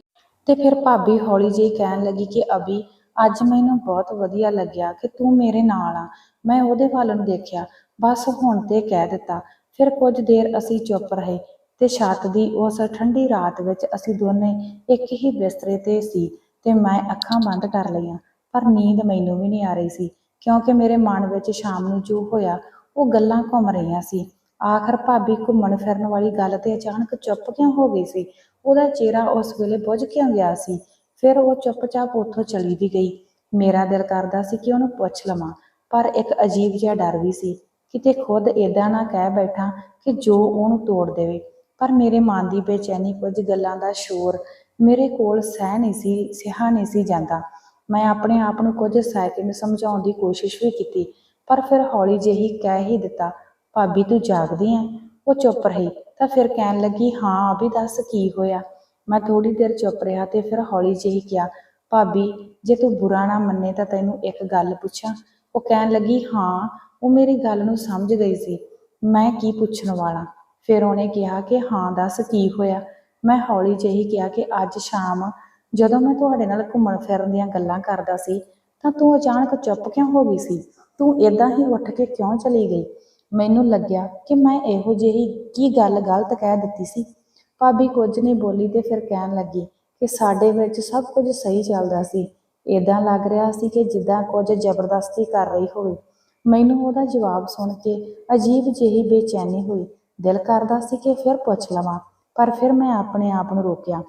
ਤੇ ਫਿਰ ਭਾਬੀ ਹੌਲੀ ਜਿਹੀ ਕਹਿਣ ਲੱਗੀ ਕਿ ਅਭੀ, ਅੱਜ ਮੈਨੂੰ ਬਹੁਤ ਵਧੀਆ ਲੱਗਿਆ ਕਿ ਤੂੰ ਮੇਰੇ ਨਾਲ ਆ। ਮੈਂ ਉਹਦੇ ਵੱਲ ਨੂੰ ਦੇਖਿਆ, ਬਸ ਹੁਣ ਤੇ ਕਹਿ ਦਿੱਤਾ। ਫਿਰ ਕੁਝ ਦੇਰ ਅਸੀਂ ਚੁੱਪ ਰਹੇ। ਤੇ ਛੱਤ ਦੀ ਉਸ ਠੰਡੀ ਰਾਤ ਵਿੱਚ ਅਸੀਂ ਦੋਨੇ ਇੱਕ ਹੀ ਬਿਸਤਰੇ ਤੇ ਸੀ ਤੇ ਮੈਂ ਅੱਖਾਂ ਬੰਦ ਕਰ ਲਈਆਂ, ਪਰ ਨੀਂਦ ਮੈਨੂੰ ਵੀ ਨਹੀਂ ਆ ਰਹੀ ਸੀ, ਕਿਉਂਕਿ ਮੇਰੇ ਮਨ ਵਿੱਚ ਸ਼ਾਮ ਨੂੰ ਜੋ ਹੋਇਆ, ਉਹ ਗੱਲਾਂ ਘੁੰਮ ਰਹੀਆਂ ਸੀ। ਆਖਰ ਭਾਬੀ ਘੁੰਮਣ ਫਿਰਨ ਵਾਲੀ ਗੱਲ ਤੇ ਅਚਾਨਕ ਚੁੱਪ ਕਿਉਂ ਹੋ ਗਈ ਸੀ? ਉਹਦਾ ਚਿਹਰਾ ਉਸ ਵੇਲੇ ਬੁੱਝ ਕਿਉਂ ਗਿਆ ਸੀ? ਫਿਰ ਉਹ ਚੁੱਪਚਾਪ ਉੱਥੋਂ ਚਲੀ ਵੀ ਗਈ। ਮੇਰਾ ਦਿਲ ਕਰਦਾ ਸੀ ਕਿ ਉਹਨੂੰ ਪੁੱਛ ਲਵਾਂ, ਪਰ ਇੱਕ ਅਜੀਬ ਜਿਹਾ ਡਰ ਵੀ ਸੀ, ਕਿਤੇ ਖੁਦ ਏਦਾਂ ਨਾ ਕਹਿ ਬੈਠਾ ਕਿ ਜੋ ਉਹਨੂੰ ਤੋੜ ਦੇਵੇ। ਪਰ ਮੇਰੇ ਮਨ ਦੀ ਬੇਚੈਨੀ ਕੁਝ ਗੱਲਾਂ ਦਾ ਸ਼ੋਰ ਮੇਰੇ ਕੋਲ ਸਹਿ ਨਹੀਂ ਸੀ, ਸਿਹਾ ਨਹੀਂ ਸੀ ਜਾਂਦਾ। ਮੈਂ ਆਪਣੇ ਆਪ ਨੂੰ ਕੁਝ ਸੈਕਿੰਡ ਸਮਝਾਉਣ ਦੀ ਕੋਸ਼ਿਸ਼ ਵੀ ਕੀਤੀ, ਪਰ ਫਿਰ ਹੌਲੀ ਜਿਹੀ ਕਹਿ ਹੀ ਦਿੱਤਾ, ਭਾਬੀ, ਤੂੰ ਜਾਗਦੀ ਐ? ਉਹ ਚੁੱਪ ਰਹੀ, ਤਾਂ ਫਿਰ ਕਹਿਣ ਲੱਗੀ, ਹਾਂ ਅਭੀ ਦੱਸ ਕੀ ਹੋਇਆ? ਮੈਂ ਥੋੜੀ ਦੇਰ ਚੁੱਪ ਰਿਹਾ ਤੇ ਫਿਰ ਹੌਲੀ ਜਿਹੀ ਕਿਹਾ, ਭਾਬੀ, ਜੇ ਤੂੰ ਬੁਰਾ ਨਾ ਮੰਨੇ ਤਾਂ ਤੈਨੂੰ ਇੱਕ ਗੱਲ ਪੁੱਛਾਂ? ਉਹ ਕਹਿਣ ਲੱਗੀ, ਹਾਂ। ਉਹ ਮੇਰੀ ਗੱਲ ਨੂੰ ਸਮਝ ਗਈ ਸੀ, ਮੈਂ ਕੀ ਪੁੱਛਣ ਵਾਲਾ? ਫਿਰ ਉਹਨੇ ਕਿਹਾ ਕਿ ਹਾਂ ਦੱਸ ਕੀ ਹੋਇਆ। ਮੈਂ ਹੌਲੀ ਜਿਹੀ ਕਿਹਾ ਕਿ ਅੱਜ ਸ਼ਾਮ ਜਦੋਂ ਮੈਂ ਤੁਹਾਡੇ ਨਾਲ ਘੁੰਮਣ ਫਿਰਨ ਦੀਆਂ ਗੱਲਾਂ ਕਰਦਾ ਸੀ, ਤਾਂ ਤੂੰ ਅਚਾਨਕ ਚੁੱਪ ਕਿਉਂ ਹੋ ਗਈ ਸੀ? ਤੂੰ ਇਦਾਂ ਹੀ ਉੱਠ ਕੇ ਕਿਉਂ ਚਲੀ ਗਈ? ਮੈਨੂੰ ਲੱਗਿਆ ਕਿ ਮੈਂ ਇਹੋ ਜਿਹੀ ਕੀ ਗੱਲ ਗਲਤ ਕਹਿ ਦਿੱਤੀ ਸੀ। ਭਾਬੀ ਕੁਝ ਨਹੀਂ ਬੋਲੀ ਤੇ ਫਿਰ ਕਹਿਣ ਲੱਗੀ ਕਿ ਸਾਡੇ ਵਿੱਚ ਸਭ ਕੁਝ ਸਹੀ ਚੱਲਦਾ ਸੀ। ਇਦਾਂ ਲੱਗ ਰਿਹਾ ਸੀ ਕਿ ਜਿੱਦਾਂ ਕੁਝ ਜ਼ਬਰਦਸਤੀ ਕਰ ਰਹੀ ਹੋਵੇ। ਮੈਨੂੰ ਉਹਦਾ ਜਵਾਬ ਸੁਣ ਕੇ ਅਜੀਬ ਜਿਹੀ ਬੇਚੈਨੀ ਹੋਈ। ਦਿਲ ਕਰਦਾ ਸੀ ਕਿ ਫਿਰ ਪੁੱਛ ਲਵਾਂ, ਪਰ ਫਿਰ ਮੈਂ ਆਪਣੇ ਆਪ ਨੂੰ ਰੋਕਿਆ।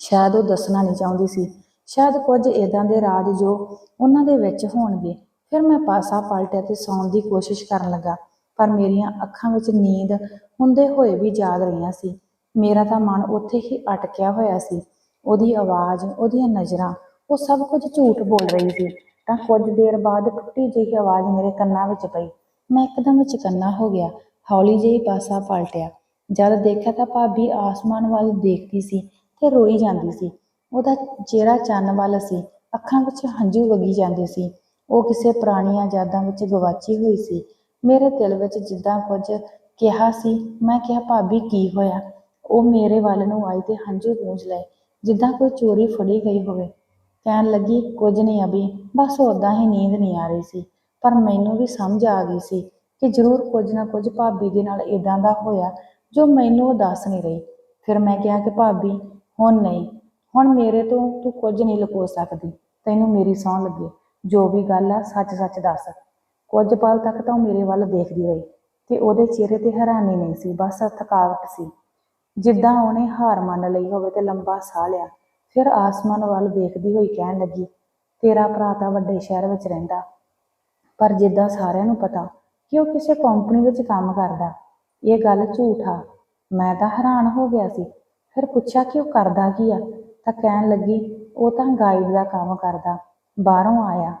ਸ਼ਾਇਦ ਉਹ ਦੱਸਣਾ ਨਹੀਂ ਚਾਹੁੰਦੀ ਸੀ। ਸ਼ਾਇਦ ਕੁਝ ਇਦਾਂ ਦੇ ਰਾਜ ਜੋ ਉਹਨਾਂ ਦੇ ਵਿੱਚ ਹੋਣਗੇ। ਫਿਰ ਮੈਂ ਪਾਸਾ ਪਲਟਿਆ ਤੇ ਸੌਣ ਦੀ ਕੋਸ਼ਿਸ਼ ਕਰਨ ਲੱਗਾ, ਪਰ ਮੇਰੀਆਂ ਅੱਖਾਂ ਵਿੱਚ ਨੀਂਦ ਹੁੰਦੇ ਹੋਏ ਵੀ ਜਾਗ ਰਹੀਆਂ ਸੀ। ਮੇਰਾ ਤਾਂ ਮਨ ਉੱਥੇ ਹੀ ਅਟਕਿਆ ਹੋਇਆ ਸੀ। ਉਹਦੀ ਆਵਾਜ਼, ਉਹਦੀਆਂ ਨਜ਼ਰਾਂ, ਉਹ ਸਭ ਕੁਝ ਝੂਠ ਬੋਲ ਰਹੀ ਸੀ। ਤਾਂ ਕੁਝ ਦੇਰ ਬਾਅਦ ਟੁੱਟੀ ਜਿਹੀ ਆਵਾਜ਼ ਮੇਰੇ ਕੰਨਾਂ ਵਿੱਚ ਪਈ। ਮੈਂ ਇੱਕਦਮ ਚਕੰਨਾ ਹੋ ਗਿਆ। ਹੌਲੀ ਜਿਹੀ ਪਾਸਾ ਪਲਟਿਆ। ਜਦ ਦੇਖਿਆ ਤਾਂ ਭਾਬੀ ਆਸਮਾਨ ਵੱਲ ਦੇਖਦੀ ਸੀ ਤੇ ਰੋਈ ਜਾਂਦੀ ਸੀ। ਉਹਦਾ ਚਿਹਰਾ ਚੰਨ ਵੱਲ ਸੀ, ਅੱਖਾਂ ਵਿੱਚ ਹੰਝੂ ਵਗੀ ਜਾਂਦੇ ਸੀ। ਉਹ ਕਿਸੇ ਪੁਰਾਣੀਆਂ ਯਾਦਾਂ ਵਿੱਚ ਗਵਾਚੀ ਹੋਈ ਸੀ। ਮੇਰੇ ਦਿਲ ਵਿੱਚ ਜਿੱਦਾਂ ਕੁਝ ਕਿਹਾ ਸੀ, ਮੈਂ ਕਿਹਾ, ਭਾਬੀ, ਕੀ ਹੋਇਆ? ਉਹ ਮੇਰੇ ਵੱਲ ਨੂੰ ਆਈ ਤੇ ਹੰਝੂ ਪੂੰਝ ਲਏ, ਜਿੱਦਾਂ ਕੋਈ ਚੋਰੀ ਫੜੀ ਗਈ ਹੋਵੇ। ਕਹਿਣ ਲੱਗੀ, ਕੁਝ ਨਹੀਂ ਅਭੀ, ਬਸ ਉਦਾਂ ਹੀ ਨੀਂਦ ਨਹੀਂ ਆ ਰਹੀ ਸੀ, ਪਰ ਮੈਨੂੰ ਵੀ ਸਮਝ ਆ ਗਈ ਸੀ ਕਿ ਜ਼ਰੂਰ ਕੁਝ ਨਾ ਕੁਝ ਭਾਬੀ ਦੇ ਨਾਲ ਇਦਾਂ ਦਾ ਹੋਇਆ ਜੋ ਮੈਨੂੰ ਉਹ ਦੱਸ ਨਹੀਂ ਰਹੀ। ਫਿਰ ਮੈਂ ਕਿਹਾ ਕਿ ਭਾਬੀ, ਹੁਣ ਨਹੀਂ, ਹੁਣ ਮੇਰੇ ਤੋਂ ਤੂੰ ਕੁਝ ਨਹੀਂ ਲੁਕੋ ਸਕਦੀ। ਤੈਨੂੰ ਮੇਰੀ ਸਹੁੰ ਲੱਗੇ। ਜੋ ਵੀ ਗੱਲ ਆ ਸੱਚ ਸੱਚ ਦੱਸ। ਕੁਝ ਪਲ ਤੱਕ ਤਾਂ ਉਹ ਮੇਰੇ ਵੱਲ ਦੇਖਦੀ ਰਹੀ ਤੇ ਉਹਦੇ ਚਿਹਰੇ ਤੇ ਹੈਰਾਨੀ ਨਹੀਂ ਸੀ, ਬਸ ਥਕਾਵਟ ਸੀ। ਜਿੱਦਾਂ ਉਹਨੇ ਹਾਰ ਮੰਨ ਲਈ ਹੋਵੇ ਤੇ ਲੰਬਾ ਸਾਹ ਲਿਆ, ਫਿਰ ਆਸਮਾਨ ਵੱਲ ਦੇਖਦੀ ਹੋਈ ਕਹਿਣ ਲੱਗੀ, ਤੇਰਾ ਭਰਾ ਤਾਂ ਵੱਡੇ ਸ਼ਹਿਰ ਵਿੱਚ ਰਹਿੰਦਾ। ਪਰ ਜਿੱਦਾਂ ਸਾਰਿਆਂ ਨੂੰ ਪਤਾ ਕਿ ਉਹ ਕਿਸੇ ਕੰਪਨੀ ਵਿੱਚ ਕੰਮ ਕਰਦਾ। ਇਹ ਗੱਲ ਝੂਠ ਆ। ਮੈਂ ਤਾਂ ਹੈਰਾਨ ਹੋ ਗਿਆ ਸੀ। ਫਿਰ ਪੁੱਛਿਆ ਕਿ ਉਹ ਕਰਦਾ ਕੀ ਆ? ਤਾਂ ਕਹਿਣ ਲੱਗੀ, ਉਹ ਤਾਂ ਗਾਈਡ ਦਾ ਕੰਮ ਕਰਦਾ। ਬਾਹਰੋਂ ਆਇਆ।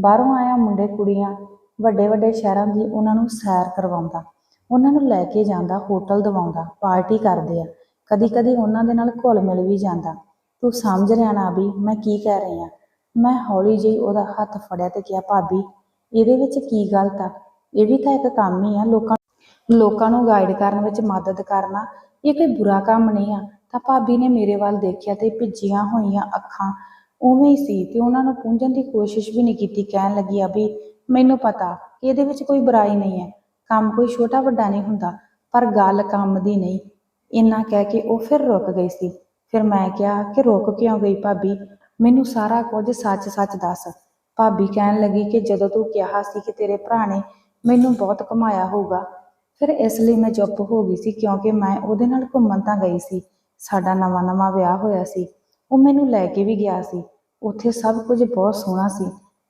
ਬਾਹਰੋਂ ਆਇਆ ਮੁੰਡੇ ਕੁੜੀਆਂ। ਵੱਡੇ ਵੱਡੇ ਸ਼ਹਿਰਾਂ ਦੀ ਉਹਨਾਂ ਨੂੰ ਸੈਰ ਕਰਵਾਉਂਦਾ। ਉਹਨਾਂ ਨੂੰ ਲੈ ਕੇ ਜਾਂਦਾ, ਹੋਟਲ ਦਵਾਉਂਦਾ, ਪਾਰਟੀ ਕਰਦੇ ਆ। ਕਦੀ ਕਦੀ ਉਹਨਾਂ ਦੇ ਨਾਲ ਘੁਲ ਮਿਲ ਵੀ ਜਾਂਦਾ। ਤੂੰ ਸਮਝ ਰਿਹਾ ਨਾ ਵੀ ਮੈਂ ਕੀ ਕਹਿ ਰਹੀ ਆ? ਮੈਂ ਹੌਲੀ ਜਿਹੀ ਉਹਦਾ ਹੱਥ ਫੜਿਆ ਤੇ ਕਿਹਾ, ਭਾਬੀ, ਇਹਦੇ ਵਿੱਚ ਕੀ ਗਲਤ ਆ? ਇਹ ਵੀ ਤਾਂ ਇੱਕ ਕੰਮ ਹੀ ਆ, ਲੋਕਾਂ ਲੋਕਾਂ ਨੂੰ ਗਾਈਡ ਕਰਨ ਵਿੱਚ ਮਦਦ ਕਰਨਾ, ਇਹ ਕੋਈ ਬੁਰਾ ਕੰਮ ਨਹੀਂ ਆ। ਤਾਂ ਭਾਬੀ ਨੇ ਮੇਰੇ ਵੱਲ ਦੇਖਿਆ ਤੇ ਭਿੱਜੀਆਂ ਹੋਈਆਂ ਅੱਖਾਂ ਉਵੇਂ ਹੀ ਸੀ ਤੇ ਉਹਨਾਂ ਨੂੰ ਪੂੰਝਣ ਦੀ ਕੋਸ਼ਿਸ਼ ਵੀ ਨਹੀਂ ਕੀਤੀ, ਕਹਿਣ ਲੱਗੀ ਆ ਵੀ ਮੈਨੂੰ ਪਤਾ ਕਿ ਇਹਦੇ ਵਿੱਚ ਕੋਈ ਬੁਰਾਈ ਨਹੀਂ ਹੈ। ਕੰਮ ਕੋਈ ਛੋਟਾ ਵੱਡਾ ਨਹੀਂ ਹੁੰਦਾ, ਪਰ ਗੱਲ ਕੰਮ ਦੀ ਨਹੀਂ। ਇੰਨਾ ਕਹਿ ਕੇ ਉਹ ਫਿਰ ਰੁਕ ਗਈ ਸੀ। ਫਿਰ ਮੈਂ ਕਿਹਾ, ਕਿ ਰੁਕ ਕਿਉਂ ਗਈ ਭਾਬੀ? ਮੈਨੂੰ ਸਾਰਾ ਕੁਝ ਸੱਚ-ਸੱਚ ਦੱਸ। ਭਾਬੀ ਕਹਿਣ ਲੱਗੀ ਕਿ ਜਦੋਂ ਤੂੰ ਕਿਹਾ ਸੀ ਕਿ ਤੇਰੇ ਭਰਾ ਨੇ ਮੈਨੂੰ ਬਹੁਤ ਕਮਾਇਆ ਹੋਊਗਾ। ਫਿਰ ਇਸ ਲਈ ਮੈਂ ਚੁੱਪ ਹੋ ਗਈ ਸੀ ਕਿਉਂਕਿ ਮੈਂ ਉਹਦੇ ਨਾਲ ਘੁੰਮਣ ਤਾਂ ਗਈ ਸੀ। ਸਾਡਾ ਨਵਾਂ-ਨਵਾਂ ਵਿਆਹ ਹੋਇਆ ਸੀ। ਉਹ ਮੈਨੂੰ ਲੈ ਕੇ ਵੀ ਗਿਆ ਸੀ। ਉੱਥੇ ਸਭ ਕੁਝ ਬਹੁਤ ਸੋਹਣਾ ਸੀ।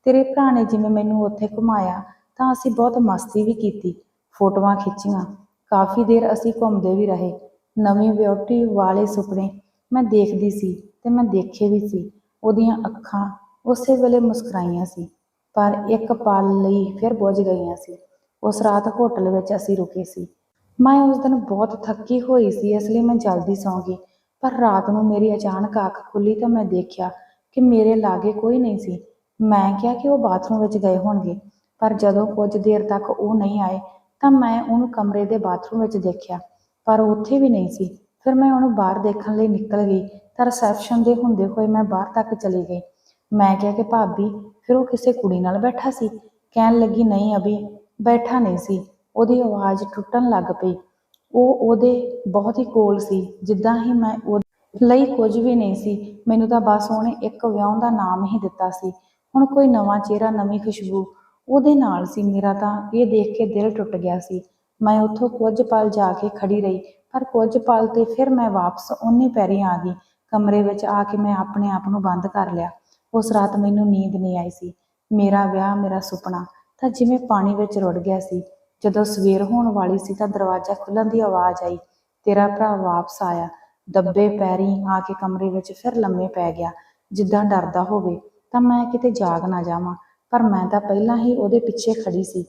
ਤੇਰੇ ਭਰਾ ਨੇ ਜਿਵੇਂ ਮੈਨੂੰ ਉੱਥੇ ਘੁਮਾਇਆ, ਤਾਂ ਅਸੀਂ ਬਹੁਤ ਮਸਤੀ ਵੀ ਕੀਤੀ, ਫੋਟੋਆਂ ਖਿੱਚੀਆਂ। ਕਾਫੀ ਦੇਰ ਅਸੀਂ ਘੁੰਮਦੇ ਵੀ ਰਹੇ। ਨਵੀਂ ਬਿਊਟੀ ਵਾਲੇ ਸੁਪਨੇ ਮੈਂ ਦੇਖਦੀ ਸੀ ਤੇ ਮੈਂ ਦੇਖੇ ਵੀ ਸੀ। ਉਹਦੀਆਂ ਅੱਖਾਂ ਉਸੇ ਵੇਲੇ ਮੁਸਕਰਾਈਆਂ ਸੀ। ਪਰ ਇੱਕ ਪਲ ਲਈ ਫਿਰ ਬੁੱਝ ਗਈਆਂ ਸੀ। ਉਸ ਰਾਤ ਹੋਟਲ ਵਿੱਚ ਅਸੀਂ ਰੁਕੇ ਸੀ। ਮੈਂ ਉਸ ਦਿਨ ਬਹੁਤ ਥੱਕੀ ਹੋਈ ਸੀ, ਇਸ ਲਈ ਮੈਂ ਜਲਦੀ ਸੌਂ ਗਈ। ਪਰ ਰਾਤ ਨੂੰ ਮੇਰੀ ਅਚਾਨਕ ਅੱਖ ਖੁੱਲੀ ਤਾਂ ਮੈਂ ਦੇਖਿਆ ਕਿ ਮੇਰੇ ਲਾਗੇ ਕੋਈ ਨਹੀਂ ਸੀ। ਮੈਂ ਕਿਹਾ ਕਿ ਉਹ ਬਾਥਰੂਮ ਵਿੱਚ ਗਏ ਹੋਣਗੇ, ਪਰ ਜਦੋਂ ਕੁਝ ਦੇਰ ਤੱਕ ਉਹ ਨਹੀਂ ਆਏ ਤਾਂ ਮੈਂ ਉਹਨੂੰ ਕਮਰੇ ਦੇ ਬਾਥਰੂਮ ਵਿੱਚ ਦੇਖਿਆ, ਪਰ ਉਹ ਉੱਥੇ ਵੀ ਨਹੀਂ ਸੀ। ਫਿਰ ਮੈਂ ਉਹਨੂੰ ਬਾਹਰ ਦੇਖਣ ਲਈ ਨਿਕਲ ਗਈ। ਤਾਂ ਰਿਸੈਪਸ਼ਨ ਦੇ ਹੁੰਦੇ ਹੋਏ ਮੈਂ ਬਾਹਰ ਤੱਕ ਚਲੀ ਗਈ। ਮੈਂ ਕਿਹਾ ਕਿ ਭਾਬੀ, ਫਿਰ ਉਹ ਕਿਸੇ ਕੁੜੀ ਨਾਲ ਬੈਠਾ ਸੀ। ਕਹਿਣ ਲੱਗੀ, ਨਹੀਂ ਅਭੀ ਬੈਠਾ ਨਹੀਂ ਸੀ। ਉਹਦੀ ਆਵਾਜ਼ ਟੁੱਟਣ ਲੱਗ ਪਈ। ਉਹ ਉਹਦੇ ਬਹੁਤ ਹੀ ਕੋਲ ਸੀ, ਜਿੱਦਾਂ ਹੀ ਮੈਂ ਉਹ ਲਈ ਕੁਝ ਵੀ ਨਹੀਂ ਸੀ। ਮੈਨੂੰ ਤਾਂ ਬਸ ਉਹਨੇ ਇੱਕ ਵਿਆਹ ਦਾ ਨਾਮ ਹੀ ਦਿੱਤਾ ਸੀ। ਹੁਣ ਕੋਈ ਨਵਾਂ ਚਿਹਰਾ, ਨਵੀਂ ਖੁਸ਼ਬੂ ਉਹਦੇ ਨਾਲ ਸੀ। ਮੇਰਾ ਤਾਂ ਇਹ ਦੇਖ ਕੇ ਦਿਲ ਟੁੱਟ ਗਿਆ ਸੀ। ਮੈਂ ਉੱਥੋਂ ਕੁਝ ਪਲ ਜਾ ਕੇ ਖੜੀ ਰਹੀ, ਪਰ ਕੁਝ ਪਲ ਤੇ ਫਿਰ ਮੈਂ ਵਾਪਸ ਉਹਨੇ ਪੈਰੀ ਆ ਗਈ। ਕਮਰੇ ਵਿੱਚ ਆ ਕੇ ਮੈਂ ਆਪਣੇ ਆਪ ਨੂੰ ਬੰਦ ਕਰ ਲਿਆ। ਉਸ ਰਾਤ ਮੈਨੂੰ ਨੀਂਦ ਨਹੀਂ ਆਈ ਸੀ। ਮੇਰਾ ਵਿਆਹ, ਮੇਰਾ ਸੁਪਨਾ ਤਾਂ ਜਿਵੇਂ ਪਾਣੀ ਵਿੱਚ ਰੁੜ ਗਿਆ ਸੀ। ਜਦੋਂ ਸਵੇਰ ਹੋਣ ਵਾਲੀ ਸੀ ਤਾਂ ਦਰਵਾਜ਼ਾ ਖੁੱਲਣ ਦੀ ਆਵਾਜ਼ ਆਈ। ਤੇਰਾ ਭਰਾ ਵਾਪਸ ਆਇਆ। ਦੱਬੇ ਪੈਰੀ ਆ ਕੇ ਕਮਰੇ ਵਿੱਚ ਫਿਰ ਲੰਮੇ ਪੈ ਗਿਆ। ਜਿੱਦਾਂ ਡਰਦਾ ਹੋਵੇ ਤਾਂ ਮੈਂ ਕਿਤੇ ਜਾਗ ਨਾ ਜਾਵਾਂ, ਪਰ ਮੈਂ ਤਾਂ ਪਹਿਲਾਂ ਹੀ ਉਹਦੇ ਪਿੱਛੇ ਖੜੀ ਸੀ।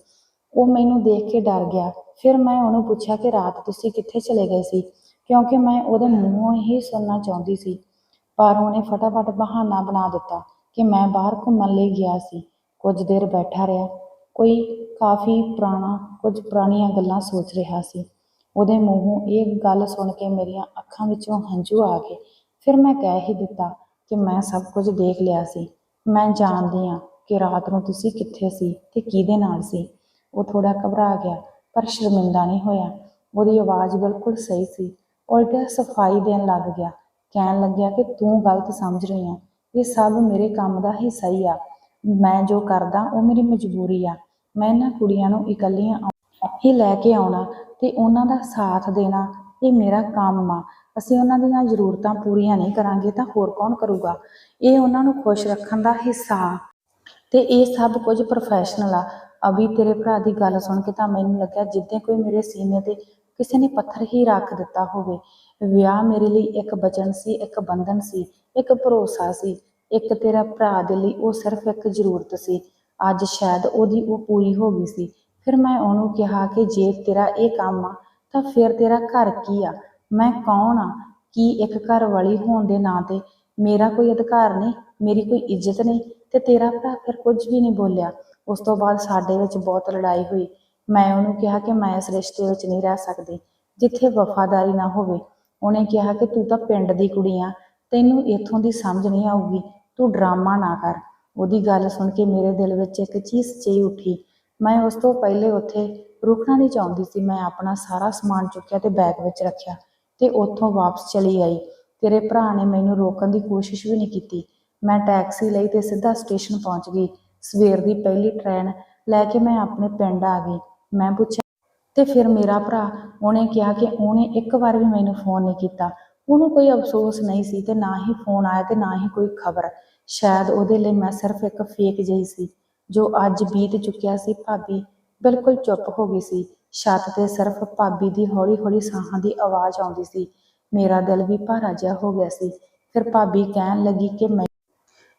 ਉਹ ਮੈਨੂੰ ਦੇਖ ਕੇ ਡਰ ਗਿਆ। ਫਿਰ ਮੈਂ ਉਹਨੂੰ ਪੁੱਛਿਆ ਕਿ ਰਾਤ ਤੁਸੀਂ ਕਿੱਥੇ ਚਲੇ ਗਏ ਸੀ? ਕਿਉਂਕਿ ਮੈਂ ਉਹਦੇ ਮੂੰਹੋਂ ਹੀ ਸੁਣਨਾ ਚਾਹੁੰਦੀ ਸੀ। ਪਰ ਉਹਨੇ ਫਟਾਫਟ ਬਹਾਨਾ ਬਣਾ ਦਿੱਤਾ। ਕਿ ਮੈਂ ਬਾਹਰ ਘੁੰਮਣ ਲਈ ਗਿਆ ਸੀ। ਕੁਝ ਦੇਰ ਬੈਠਾ ਰਿਹਾ। ਕੋਈ ਕਾਫੀ ਪੁਰਾਣਾ, ਕੁਝ ਪੁਰਾਣੀਆਂ ਗੱਲਾਂ ਸੋਚ ਰਿਹਾ ਸੀ। ਉਹਦੇ ਮੂੰਹੋਂ ਇਹ ਗੱਲ ਸੁਣ ਕੇ ਮੇਰੀਆਂ ਅੱਖਾਂ ਵਿੱਚੋਂ ਹੰਝੂ ਆ ਗਏ। ਫਿਰ ਮੈਂ ਕਹਿ ਹੀ ਦਿੱਤਾ ਕਿ ਮੈਂ ਸਭ ਕੁਝ ਦੇਖ ਲਿਆ ਸੀ। ਮੈਂ ਜਾਣਦੀ ਹਾਂ ਕਿ ਰਾਤ ਨੂੰ ਤੁਸੀਂ ਕਿੱਥੇ ਸੀ ਤੇ ਕਿਹਦੇ ਨਾਲ ਸੀ। ਉਹ ਥੋੜਾ ਘਬਰਾ ਗਿਆ, ਪਰ ਸ਼ਰਮਿੰਦਾ ਨਹੀਂ ਹੋਇਆ। ਉਹਦੀ ਆਵਾਜ਼ ਬਿਲਕੁਲ ਸਹੀ ਸੀ। ਉਲਟਾ ਸਫ਼ਾਈ ਦੇਣ ਲੱਗ ਗਿਆ। ਕਹਿਣ ਲੱਗਿਆ ਕਿ ਤੂੰ ਗਲਤ ਸਮਝ ਰਹੀ ਆ। ਇਹ ਸਭ ਮੇਰੇ ਕੰਮ ਦਾ ਹਿੱਸਾ ਹੀ ਆ। ਮੈਂ ਜੋ ਕਰਦਾ, ਉਹ ਮੇਰੀ ਮਜਬੂਰੀ ਆ। ਮੈਂ ਇਹਨਾਂ ਕੁੜੀਆਂ ਨੂੰ ਇਕੱਲੀਆਂ ਹੀ ਲੈ ਕੇ ਆਉਣਾ ਤੇ ਉਹਨਾਂ ਦਾ ਸਾਥ ਦੇਣਾ, ਇਹ ਮੇਰਾ ਕੰਮ ਆ। ਅਸੀਂ ਉਹਨਾਂ ਦੀਆਂ ਜ਼ਰੂਰਤਾਂ ਪੂਰੀਆਂ ਨਹੀਂ ਕਰਾਂਗੇ ਤਾਂ ਹੋਰ ਕੌਣ ਕਰੂਗਾ? ਇਹ ਉਹਨਾਂ ਨੂੰ ਖੁਸ਼ ਰੱਖਣ ਦਾ ਹਿੱਸਾ ਆ। ਤੇ ਇਹ ਸਭ ਕੁਝ ਪ੍ਰੋਫੈਸ਼ਨਲ ਆ। ਅਭੀ ਤੇਰੇ ਭਰਾ ਦੀ ਗੱਲ ਸੁਣ ਕੇ ਤਾਂ ਮੈਨੂੰ ਲੱਗਿਆ ਜਿੱਦਾਂ ਕੋਈ ਮੇਰੇ ਸੀਨੇ ਤੇ ਕਿਸੇ ਨੇ ਪੱਥਰ ਹੀ ਰੱਖ ਦਿੱਤਾ ਹੋਵੇ। ਵਿਆਹ ਮੇਰੇ ਲਈ ਇੱਕ ਬਚਨ ਸੀ, ਇੱਕ ਬੰਧਨ ਸੀ, ਇੱਕ ਭਰੋਸਾ ਸੀ। ਇੱਕ ਤੇਰਾ ਭਰਾ ਦੇ ਲਈ ਉਹ ਸਿਰਫ ਇੱਕ ਜ਼ਰੂਰਤ ਸੀ। ਅੱਜ ਸ਼ਾਇਦ ਉਹਦੀ ਉਹ ਪੂਰੀ ਹੋ ਗਈ ਸੀ। ਫਿਰ ਮੈਂ ਉਹਨੂੰ ਕਿਹਾ ਕਿ ਜੇ ਤੇਰਾ ਇਹ ਕੰਮ ਆ, ਤਾਂ ਫਿਰ ਤੇਰਾ ਘਰ ਕੀ ਆ? ਮੈਂ ਕੌਣ ਆ? ਕੀ ਇੱਕ ਘਰ ਵਾਲੀ ਹੋਣ ਦੇ ਨਾਂ ਤੇ ਮੇਰਾ ਕੋਈ ਅਧਿਕਾਰ ਨਹੀਂ, ਮੇਰੀ ਕੋਈ ਇੱਜ਼ਤ ਨਹੀਂ? ਤੇ ਤੇਰਾ ਭਰਾ ਫਿਰ ਕੁਝ ਵੀ ਨਹੀਂ ਬੋਲਿਆ। ਉਸ ਤੋਂ ਬਾਅਦ ਸਾਡੇ ਵਿੱਚ ਬਹੁਤ ਲੜਾਈ ਹੋਈ। ਮੈਂ ਉਹਨੂੰ ਕਿਹਾ ਕਿ ਮੈਂ ਇਸ ਰਿਸ਼ਤੇ ਵਿੱਚ ਨਹੀਂ ਰਹਿ ਸਕਦੀ, ਜਿੱਥੇ ਵਫਾਦਾਰੀ ਨਾ ਹੋਵੇ। ਉਹਨੇ ਕਿਹਾ ਕਿ ਤੂੰ ਤਾਂ ਪਿੰਡ ਦੀ ਕੁੜੀ ਆ, ਤੈਨੂੰ ਇੱਥੋਂ ਦੀ ਸਮਝ ਨਹੀਂ ਆਊਗੀ, ਤੂੰ ਡਰਾਮਾ ਨਾ ਕਰ। ਉਹਦੀ ਗੱਲ ਸੁਣ ਕੇ ਮੇਰੇ ਦਿਲ ਵਿੱਚ ਇੱਕ ਚੀਜ਼ ਚੀ ਉੱਠੀ। ਮੈਂ ਉਸ ਤੋਂ ਪਹਿਲੇ ਉੱਥੇ ਰੁਕਣਾ ਨਹੀਂ ਚਾਹੁੰਦੀ ਸੀ, ਮੈਂ ਆਪਣਾ ਸਾਰਾ ਸਮਾਨ ਚੁੱਕਿਆ ਤੇ ਬੈਗ ਵਿੱਚ ਰੱਖਿਆ ਤੇ ਉੱਥੋਂ ਵਾਪਸ ਚਲੀ ਆਈ। ਤੇਰੇ ਭਰਾ ਨੇ ਮੈਨੂੰ ਰੋਕਣ ਦੀ ਕੋਸ਼ਿਸ਼ ਵੀ ਨਹੀਂ ਕੀਤੀ। ਮੈਂ ਟੈਕਸੀ ਲਈ ਤੇ ਸਿੱਧਾ ਸਟੇਸ਼ਨ ਪਹੁੰਚ ਗਈ। ਸਵੇਰ ਦੀ ਪਹਿਲੀ ਟ੍ਰੇਨ ਲੈ ਕੇ ਮੈਂ ਆਪਣੇ ਪਿੰਡ ਆ ਗਈ। ਮੈਂ ਪੁੱਛਿਆ ਤੇ ਫਿਰ ਮੇਰਾ ਭਰਾ ਉਹਨੇ ਕਿਹਾ ਕਿ ਉਹਨੇ ਇੱਕ ਵਾਰ ਵੀ ਮੈਨੂੰ ਫੋਨ ਨਹੀਂ ਕੀਤਾ। ਉਹਨੂੰ ਕੋਈ ਅਫਸੋਸ ਨਹੀਂ ਸੀ ਤੇ ਨਾ ਹੀ ਫੋਨ ਆਇਆ ਤੇ ਨਾ ਹੀ ਕੋਈ ਖਬਰ। ਸ਼ਾਇਦ ਉਹਦੇ ਲਈ ਮੈਂ ਸਿਰਫ ਇੱਕ ਫੇਕ ਜਿਹੀ ਸੀ, ਜੋ ਅੱਜ ਬੀਤ ਚੁੱਕਿਆ ਸੀ। ਭਾਬੀ ਬਿਲਕੁਲ ਚੁੱਪ ਹੋ ਗਈ ਸੀ। ਛੱਤ ਤੇ ਸਿਰਫ ਭਾਬੀ ਦੀ ਹੌਲੀ-ਹੌਲੀ ਸਾਹਾਂ ਦੀ ਆਵਾਜ਼ ਆਉਂਦੀ ਸੀ। ਮੇਰਾ ਦਿਲ ਵੀ ਭਾਰਾ ਜਿਹਾ ਹੋ ਗਿਆ ਸੀ। ਫਿਰ ਭਾਬੀ ਕਹਿਣ ਲੱਗੀ ਕਿ ਮੈਂ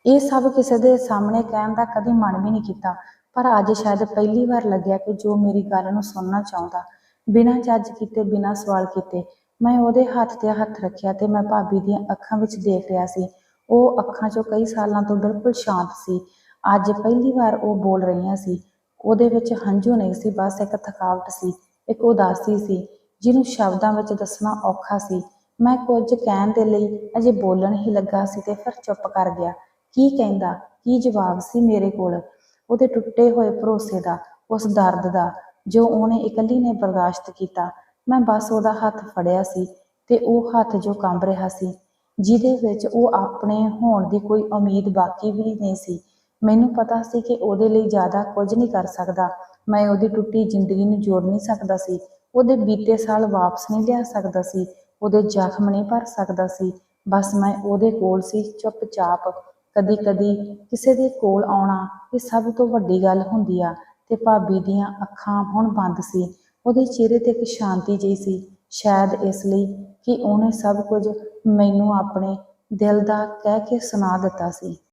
ਇਹ ਸਭ ਕਿਸੇ ਦੇ ਸਾਹਮਣੇ ਕਹਿਣ ਦਾ ਕਦੀ ਮਨ ਵੀ ਨਹੀਂ ਕੀਤਾ। ਪਰ ਅੱਜ ਸ਼ਾਇਦ ਪਹਿਲੀ ਵਾਰ ਲੱਗਿਆ ਕਿ ਜੋ ਮੇਰੀ ਗੱਲ ਨੂੰ ਸੁਣਨਾ ਚਾਹੁੰਦਾ। ਬਿਨਾਂ ਜੱਜ ਕੀਤੇ, ਬਿਨਾਂ ਸਵਾਲ ਕੀਤੇ, ਮੈਂ ਉਹਦੇ ਹੱਥ ਤੇ ਹੱਥ ਰੱਖਿਆ ਤੇ ਮੈਂ ਭਾਬੀ ਦੀਆਂ ਅੱਖਾਂ ਵਿੱਚ ਦੇਖ ਰਿਹਾ ਸੀ। ਉਹ ਅੱਖਾਂ 'ਚੋਂ ਕਈ ਸਾਲਾਂ ਤੋਂ ਬਿਲਕੁਲ ਸ਼ਾਂਤ ਸੀ। ਅੱਜ ਪਹਿਲੀ ਵਾਰ ਉਹ ਬੋਲ ਰਹੀਆਂ ਸੀ। ਉਹਦੇ ਵਿੱਚ ਹੰਝੂ ਨਹੀਂ ਸੀ, ਬਸ ਇੱਕ ਥਕਾਵਟ ਸੀ, ਇੱਕ ਉਦਾਸੀ ਸੀ, ਜਿਹਨੂੰ ਸ਼ਬਦਾਂ ਵਿੱਚ ਦੱਸਣਾ ਔਖਾ ਸੀ। ਮੈਂ ਕੁਝ ਕਹਿਣ ਦੇ ਲਈ ਅਜੇ ਬੋਲਣ ਹੀ ਲੱਗਾ ਸੀ ਤੇ ਫਿਰ ਚੁੱਪ ਕਰ ਗਿਆ। ਕੀ ਕਹਿੰਦਾ? ਕੀ ਜਵਾਬ ਸੀ ਮੇਰੇ ਕੋਲ? ਉਹਦੇ ਟੁੱਟੇ ਹੋਏ ਭਰੋਸੇ ਦਾ, ਉਸ ਦਰਦ ਦਾ, ਜੋ ਉਹਨੇ ਇਕੱਲੀ ਨੇ ਬਰਦਾਸ਼ਤ ਕੀਤਾ। ਮੈਂ ਬਸ ਉਹਦਾ ਹੱਥ ਫੜਿਆ ਸੀ ਤੇ ਉਹ ਹੱਥ ਜੋ ਕੰਬ ਰਿਹਾ ਸੀ, ਜਿਹਦੇ ਵਿੱਚ ਉਹ ਆਪਣੇ ਹੋਣ ਦੀ ਕੋਈ ਉਮੀਦ ਬਾਕੀ ਵੀ ਨਹੀਂ ਸੀ। ਮੈਨੂੰ ਪਤਾ ਸੀ ਕਿ ਉਹਦੇ ਲਈ ਜ਼ਿਆਦਾ ਕੁਝ ਨਹੀਂ ਕਰ ਸਕਦਾ। ਮੈਂ ਉਹਦੀ ਟੁੱਟੀ ਜ਼ਿੰਦਗੀ ਨੂੰ ਜੋੜ ਨਹੀਂ ਸਕਦਾ ਸੀ। ਉਹਦੇ ਬੀਤੇ ਸਾਲ ਵਾਪਸ ਨਹੀਂ ਲਿਆ ਸਕਦਾ ਸੀ। ਉਹਦੇ ਜ਼ਖਮ ਨਹੀਂ ਭਰ ਸਕਦਾ ਸੀ। ਬਸ ਮੈਂ ਉਹਦੇ ਕੋਲ ਸੀ, ਚੁੱਪਚਾਪ। ਕਦੀ ਕਦੀ ਕਿਸੇ ਦੇ ਕੋਲ ਆਉਣਾ ਇਹ ਸਭ ਤੋਂ ਵੱਡੀ ਗੱਲ ਹੁੰਦੀ ਆ ਤੇ ਭਾਬੀ ਦੀਆਂ ਅੱਖਾਂ ਹੁਣ ਬੰਦ ਸੀ, ਉਹਦੇ ਚਿਹਰੇ ਤੇ ਇੱਕ ਸ਼ਾਂਤੀ ਜਿਹੀ ਸੀ, ਸ਼ਾਇਦ ਇਸ ਲਈ ਕਿ ਉਹਨੇ ਸਭ ਕੁਝ ਮੈਨੂੰ ਆਪਣੇ ਦਿਲ ਦਾ ਕਹਿ ਕੇ ਸੁਣਾ ਦਿੱਤਾ ਸੀ।